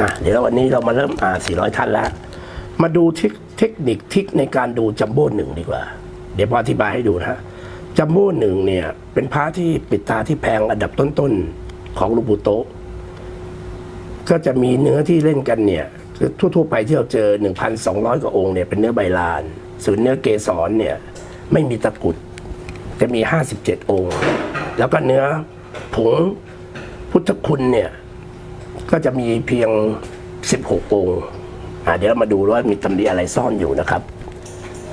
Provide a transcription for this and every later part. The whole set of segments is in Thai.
อะเดี๋ยววันนี้เรามาเริ่มอ่าน 400 ท่านแล้ว มาดูเทคนิคทิกในการดูจัมโบ้หนึ่งดีกว่า เดี๋ยวพออธิบายให้ดูนะจัมโบ้หนึ่งเนี่ย เป็นพระที่ปิดตาที่แพงอันดับต้นๆของลูบูโตก็จะมีเนื้อที่เล่นกันเนี่ยคือทั่วๆไปที่เราเจอ 1,200 กว่าองค์เนี่ยเป็นเนื้อใบลาน ส่วนเนื้อเกสรเนี่ยไม่มีตะกุดจะมี 57 องค์ แล้วก็เนื้อผงพุทธคุณเนี่ย ก็จะมีเพียง 16 องค์อ่าเดี๋ยวเรามาดูว่ามีตำหนิอะไรซ่อนอยู่นะครับ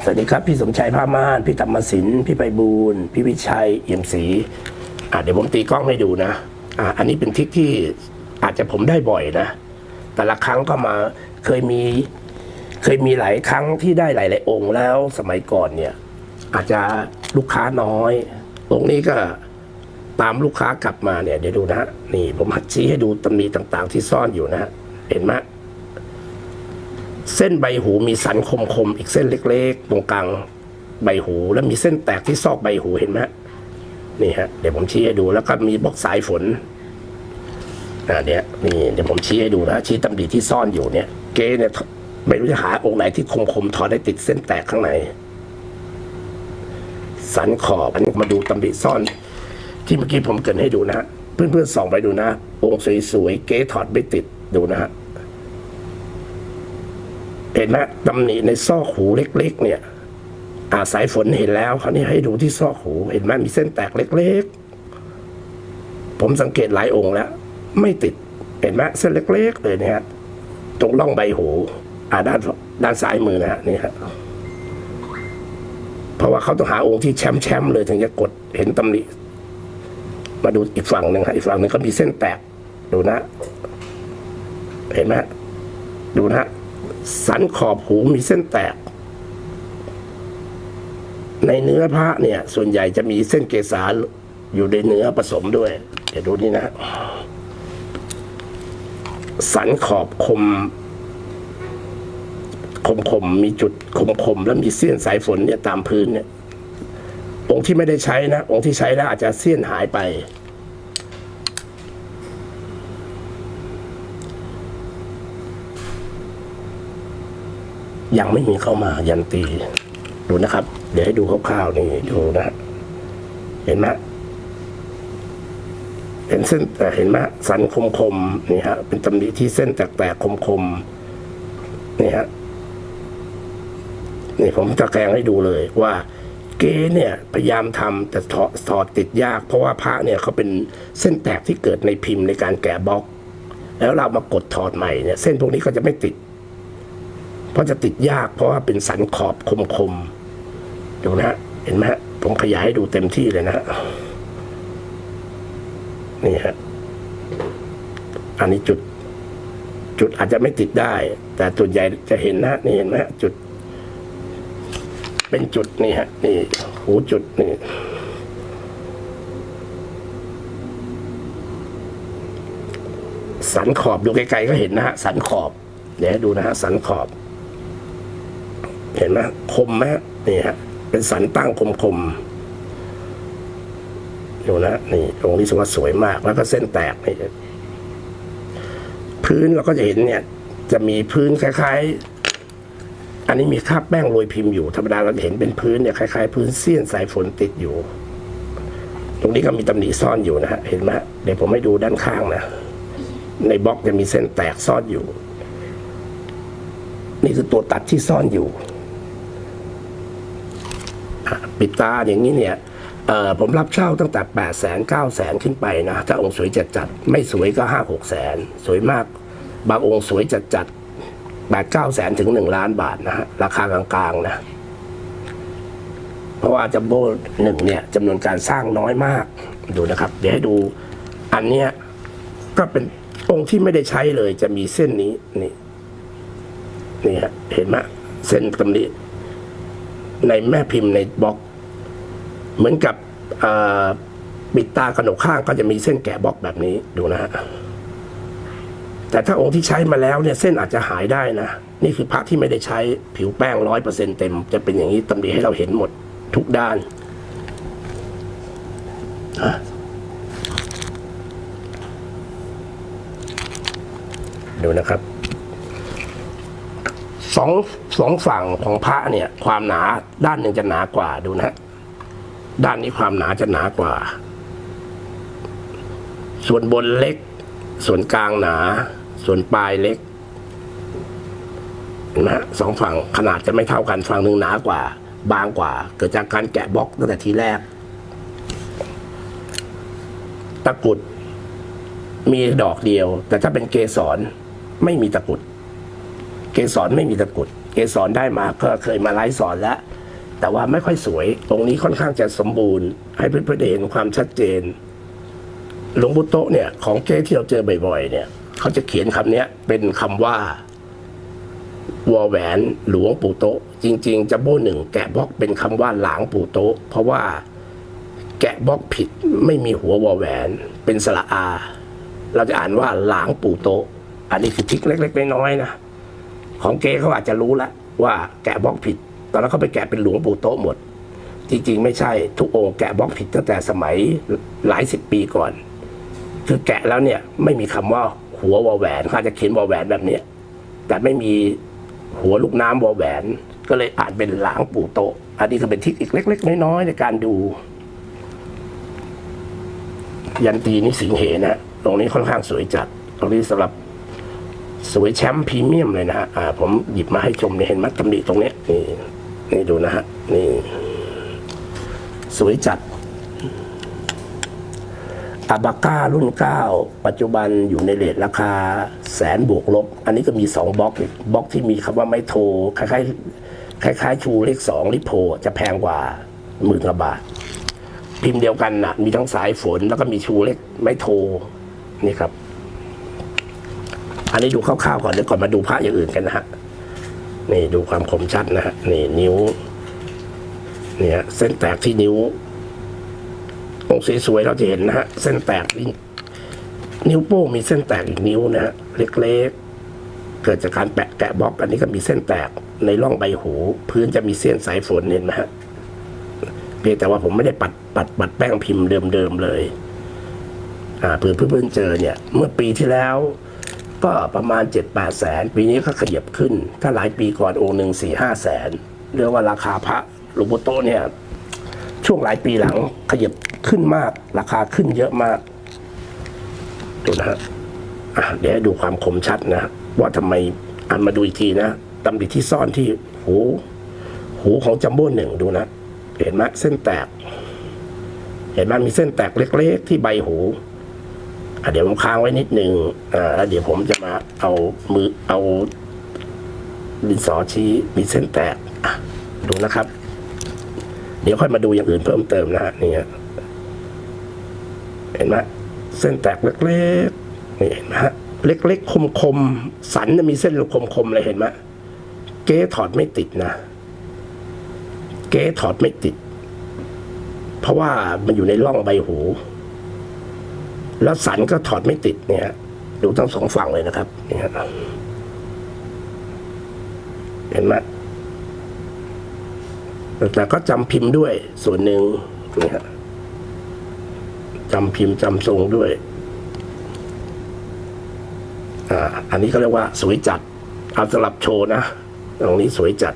สวัสดีครับ พี่สมชัยผ้าม่าน พี่ธรรมศิลป์พี่ไปบูลพี่วิชัยเอี่ยมศรีอ่าเดี๋ยวผมตีกล้องให้ดูนะอ่าอันนี้เป็นทิกที่อาจจะผมได้บ่อยนะ แต่ละครั้งก็มาเคยมีเคยมีหลายครั้งที่ได้หลาย ๆ องค์แล้วสมัยก่อนเนี่ย อาจจะลูกค้าน้อย องค์นี้ก็ ตามลูกค้ากลับมาเนี่ยเดี๋ยวดูนะฮะนี่ผมหัดชี้ให้ดูตำหนิต่างๆ ที่ซ่อนอยู่นะฮะเห็นไหมเส้นใบหูมีสันคมๆอีกเส้นเล็กๆ ตรงกลางใบหู แล้วมีเส้นแตกที่ซอกใบหูเห็นไหมนี่ฮะเดี๋ยวผมชี้ให้ดูแล้วก็มีบล็อกสายฝนอ่าเนี่ยนี่เดี๋ยวผมชี้ให้ดูนะชี้ตำหนิที่ซ่อนอยู่เนี่ย เก๊เนี่ยไม่รู้จะหาองค์ไหนที่คมๆถอดได้ติดเส้นแตกข้างในสันขอบอันนี้มาดูตำหนิซ่อน ที่เมื่อกี้ผมเกินให้ดูนะฮะเพื่อนๆส่องไปดูนะองค์สวยๆเก๊ถอดไม่ติดดูนะฮะเห็นไหมตำหนิในซอกหูเล็ก ๆ เนี่ยอาสายฝนเห็นแล้วเขาวนี่ให้ดูที่ซอกหู เห็นไหมมีเส้นแตกเล็ก ๆ ผมสังเกตหลายองค์แล้ว ไม่ติดเห็นไหมเส้นเล็ก ๆ เลยเนี่ยฮะตรงร่องใบหูอ่าด้านด้านซ้ายมือนะฮะนี่ฮะเพราะว่าเขาต้องหาองค์ที่แชมป์แชมป์เลยถึงจะกดเห็นตำหนิ มาดูอีกฝั่งหนึ่งฮะอีกฝั่งหนึ่งก็มีเส้นแตก ดูนะ เห็นไหมดูนะ สันขอบหูมีเส้นแตก ในเนื้อพระเนี่ย ส่วนใหญ่จะมีเส้นเกษาอยู่ในเนื้อผสมด้วย เดี๋ยวดูนี่นะ สันขอบคมคมคมมีจุดคมคมแล้วมีเส้นสายฝนเนี่ยตามพื้นเนี่ย องค์ที่ไม่ได้ใช้นะ องค์ที่ใช้แล้วอาจจะเสี้ยนหายไป ยังไม่มีเข้ามายันตี ดูนะครับ เดี๋ยวให้ดูคร่าวๆนี่ดูนะ เห็นไหมเห็นเส้นเอ่เห็นไหมสันคมๆนี่ฮะ เป็นตำหนิที่เส้นแตกๆคมๆนี่ฮะนี่ผมจะแกงให้ดูเลยว่า เก๊เนี่ยพยายามทำแต่ถอดติดยาก เพราะว่าพระเนี่ยเขาเป็นเส้นแตกที่เกิดในพิมพ์ในการแกะบล็อก แล้วเรามากดถอดใหม่เนี่ย เส้นพวกนี้ก็จะไม่ติด เพราะจะติดยากเพราะว่าเป็นสันขอบคมๆดูนะฮะเห็นไหมฮะผมขยายให้ดูเต็มที่เลยนะฮะนี่ฮะอันนี้จุด จุดอาจจะไม่ติดได้ แต่ส่วนใหญ่จะเห็นนะนี่เห็นไหมจุด เป็นจุดนี่ฮะนี่หูจุดนี่สันขอบดูไกลๆก็เห็นนะฮะสันขอบ เดี๋ยวดูนะฮะสันขอบ เห็นไหมคมไหมนี่ฮะเป็นสันตั้งคมๆดูนะนี่ตรงนี้สว่าสวยมากแล้วก็เส้นแตกนี่พื้นเราก็จะเห็นเนี่ย จะมีพื้นคล้าย ๆ อันนี้มีคราบแป้งโรยพิมพ์อยู่ ธรรมดาเราเห็นเป็นพื้นเนี่ยคล้ายๆพื้นเสี้ยนสายฝนติดอยู่ ตรงนี้ก็มีตำหนิซ่อนอยู่นะฮะเห็นไหมเดี๋ยวผมให้ดูด้านข้างนะ ในบล็อกจะมีเส้นแตกซ่อนอยู่ นี่คือตัวตัดที่ซ่อนอยู่ปิดตาอย่างนี้เนี่ยผมรับเช่าตั้งแต่แปดแสนเก้าแสนขึ้นไปนะ ถ้าองค์สวยจัดจัดๆไม่สวยก็ห้าหกแสนสวยมาก บางองค์สวยจัดจัด แปดเก้าแสนถึงหนึ่งล้านบาทนะฮะราคากลางๆนะ เพราะว่าจัมโบ้หนึ่งเนี่ยจำนวนการสร้างน้อยมากดูนะครับ เดี๋ยวให้ดูอันเนี้ยก็เป็นองค์ที่ไม่ได้ใช้เลยจะมีเส้นนี้นี่นี่ฮะเห็นไหมเส้นตรงนี้ ในแม่พิมพ์ในบล็อก เหมือนกับปิดตากระหนกข้างก็จะมีเส้นแกะบล็อกแบบนี้ดูนะฮะ แต่ถ้าองค์ที่ใช้มาแล้วเนี่ยเส้นอาจจะหายได้นะ นี่คือพระที่ไม่ได้ใช้ผิวแป้งร้อยเปอร์เซ็นเต็ม จะเป็นอย่างนี้ตำหนิให้เราเห็นหมดทุกด้านอะดูนะครับสองสองฝั่งของพระเนี่ย ความหนาด้านหนึ่งจะหนากว่าดูนะด้านนี้ความหนาจะหนากว่า ส่วนบนเล็ก ส่วนกลางหนา ส่วนปลายเล็กนะสองฝั่งขนาดจะไม่เท่ากันฝั่งหนึ่งหนากว่า บางกว่า เกิดจากการแกะบล็อกตั้งแต่ทีแรก ตะกุด มีดอกเดียว แต่ถ้าเป็นเกสรไม่มีตะกุด เกสรไม่มีตะกุด เกสรได้มาก็เคยมาไลฟ์สอนแล้ว แต่ว่าไม่ค่อยสวยตรงนี้ค่อนข้างจะสมบูรณ์ ให้เพื่อนๆเห็นความชัดเจนหลวงปู่โตเนี่ยของเก้ที่เราเจอบ่อยๆเนี่ย เขาจะเขียนคำนี้เป็นคำว่าวอแหวนหลวงปู่โตะจริง ๆ จะโบหนึ่งแกะบล็อกเป็นคำว่าหลางปู่โตะเพราะว่าแกะบล็อกผิดไม่มีหัววอแหวน เป็นสระอา เราจะอ่านว่าหลางปู่โตะอันนี้คือทิกเล็ก ๆ น้อยๆนะของเกเขาอาจจะรู้แล้วว่าแกะบล็อกผิด ตอนนั้นเขาไปแกะเป็นหลวงปู่โตะหมด จริง ๆ ไม่ใช่ทุกองค์แกะบล็อกผิดตั้งแต่สมัยหลายสิบปีก่อน คือแกะแล้วเนี่ยไม่มีคำว่า หัววอแหวนเขาอาจะเขียนวอแหวนแบบเนี้ยแต่ไม่มีหัวลูกน้ำวอแหวน ก็เลยอ่านเป็นหลางปู่โต อันนี้ก็เป็นทริกอีกเล็ก ๆ น้อยๆในการดู ยันตีนี่สิงเหนะตรงนี้ค่อนข้างสวยจัด ตรงนี้สำหรับสวยแชมป์พรีเมียมเลยนะฮะผมหยิบมาให้ชมเนี่ยเห็นไหมตำหนิตรงนี้นี่นี่ดูนะฮะนี่ สวยจัด อาบาก้ารุ่นเก้าปัจจุบันอยู่ในเรทราคาแสนบวกลบ อันนี้ก็มีสองบล็อกบล็อกที่มีคำว่าไม่โทรคล้ายๆคล้ายๆชูเลขสองลิโพจะแพงกว่าหมื่นกว่าบาท พิมพ์เดียวกันนะมีทั้งสายฝนแล้วก็มีชูเลขไม่โทรนี่ครับ อันนี้ดูคร่าวๆก่อนเดี๋ยวก่อนมาดูพระอย่างอื่นกันนะฮะนี่ดูความคมชัดนะฮะนี่นิ้ว เนี่ยเส้นแตกที่นิ้ว องค์สวยๆเราจะเห็นนะฮะ เส้นแตกนิ้วโป้งมีเส้นแตกอีกนิ้วนะฮะเล็กๆ เกิดจากการแปะแกะบล็อกอันนี้ก็มีเส้นแตกในร่องใบหู พื้นจะมีเส้นสายฝนเห็นไหมฮะเพียงแต่ว่าผมไม่ได้ปัดปัดปัดแป้งพิมพ์เดิมๆเลย อ่าเพื่อนเพื่อนเจอเนี่ย เมื่อปีที่แล้วก็ประมาณเจ็ดแปดแสน ปีนี้ก็ขยับขึ้น ถ้าหลายปีก่อนองค์หนึ่งสี่ห้าแสนเรียกว่าราคาพระหลวงปู่โตเนี่ย ช่วงหลายปีหลังขยับขึ้นมาก ราคาขึ้นเยอะมากดูนะฮะเดี๋ยวให้ดูความคมชัดนะ ว่าทำไมอ่านมาดูอีกทีนะตำดิที่ซ่อนที่หูหูของจัมโบ้หนึ่งดูนะ เห็นไหมเส้นแตก เห็นไหมมีเส้นแตกเล็กๆ ที่ใบหูเดี๋ยวผมค้างไว้นิดหนึงอ่าแล้วเดี๋ยวผมจะมาเอามือเอาดินสอชี้มีเส้นแตกดูนะครับ เดี๋ยวค่อยมาดูอย่างอื่นเพิ่มเติมนะฮะนี่เห็นไหมเส้นแตกเล็กๆนี่เห็นไหมฮะเล็กๆคมๆสันจะมีเส้นคมๆเลยเห็นไหมเก๊ถอดไม่ติดนะ เก๊ถอดไม่ติด เพราะว่ามันอยู่ในร่องใบหู แล้วสันก็ถอดไม่ติดเนี่ยฮะดูทั้งสองฝั่งเลยนะครับนี่ฮะเห็นไหม แต่ก็จำพิมพ์ด้วยส่วนหนึ่งนี่ฮะจำพิมพ์จำทรงด้วยอ่าอันนี้ก็เรียกว่าสวยจัดเอาสลับโชว์นะ ตรงนี้สวยจัด